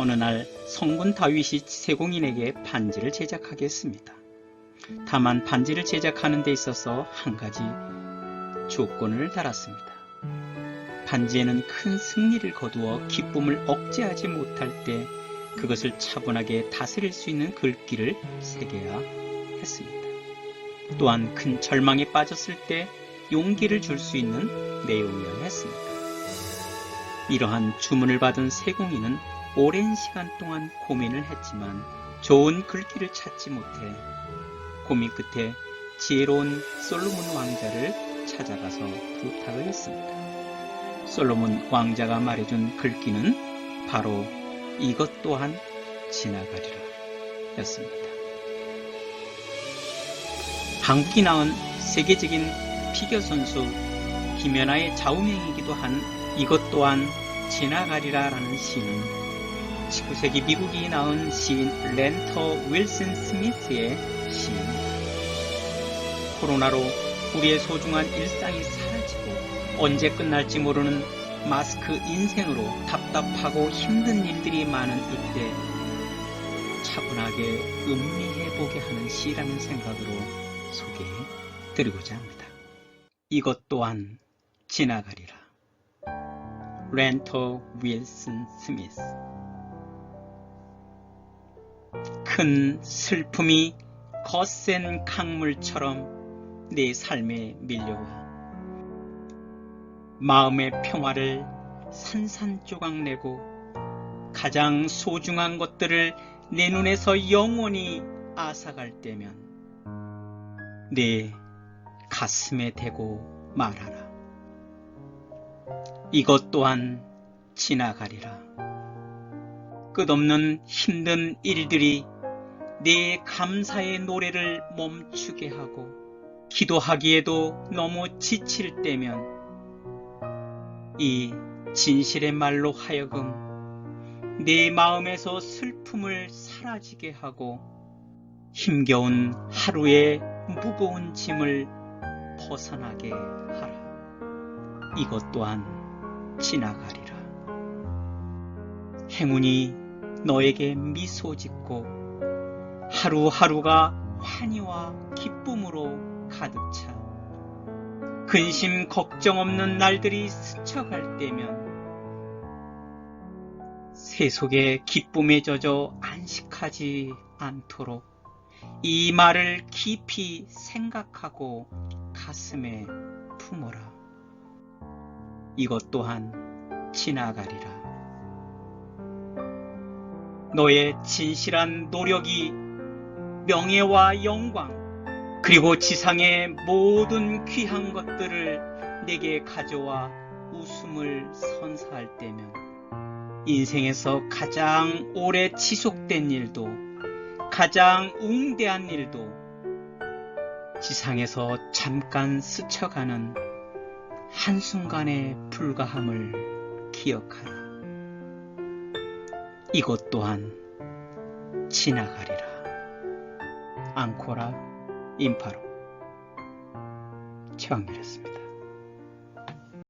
어느 날 성군 다윗이 세공인에게 반지를 제작하겠습니다. 다만 반지를 제작하는 데 있어서 한 가지 조건을 달았습니다. 반지에는 큰 승리를 거두어 기쁨을 억제하지 못할 때 그것을 차분하게 다스릴 수 있는 글귀를 새겨야 했습니다. 또한 큰 절망에 빠졌을 때 용기를 줄 수 있는 내용이어야 했습니다. 이러한 주문을 받은 세공인은 오랜 시간 동안 고민을 했지만 좋은 글귀를 찾지 못해 고민 끝에 지혜로운 솔로몬 왕자를 찾아가서 부탁을 했습니다. 솔로몬 왕자가 말해준 글귀는 바로 이것 또한 지나가리라 였습니다. 한국이 낳은 세계적인 피겨 선수 김연아의 좌우명이기도 한 이것 또한 지나가리라라는 시는 19세기 미국이 낳은 시인 렌터 윌슨 스미스의 시입니다. 코로나로 우리의 소중한 일상이 사라지고 언제 끝날지 모르는 마스크 인생으로 답답하고 힘든 일들이 많은 이때 차분하게 음미해 보게 하는 시라는 생각으로 소개해 드리고자 합니다. 이것 또한 지나가리라. 렌터 윌슨 스미스 큰 슬픔이 거센 강물처럼 내 삶에 밀려와 마음의 평화를 산산조각 내고 가장 소중한 것들을 내 눈에서 영원히 앗아갈 때면 내 가슴에 대고 말하라. 이것 또한 지나가리라. 끝없는 힘든 일들이 내 감사의 노래를 멈추게 하고 기도하기에도 너무 지칠 때면 이 진실의 말로 하여금 내 마음에서 슬픔을 사라지게 하고 힘겨운 하루의 무거운 짐을 벗어나게 하라. 이것 또한 지나가리라. 행운이 너에게 미소 짓고 하루하루가 환희와 기쁨으로 가득 차 근심 걱정 없는 날들이 스쳐갈 때면 세속의 기쁨에 젖어 안식하지 않도록 이 말을 깊이 생각하고 가슴에 품어라. 이것 또한 지나가리라. 너의 진실한 노력이 명예와 영광, 그리고 지상의 모든 귀한 것들을 내게 가져와 웃음을 선사할 때면 인생에서 가장 오래 지속된 일도 가장 웅대한 일도 지상에서 잠깐 스쳐가는 한순간의 불가함을 기억하라. 이것 또한 지나가리라. 앙코라 임파로 청이었습니다.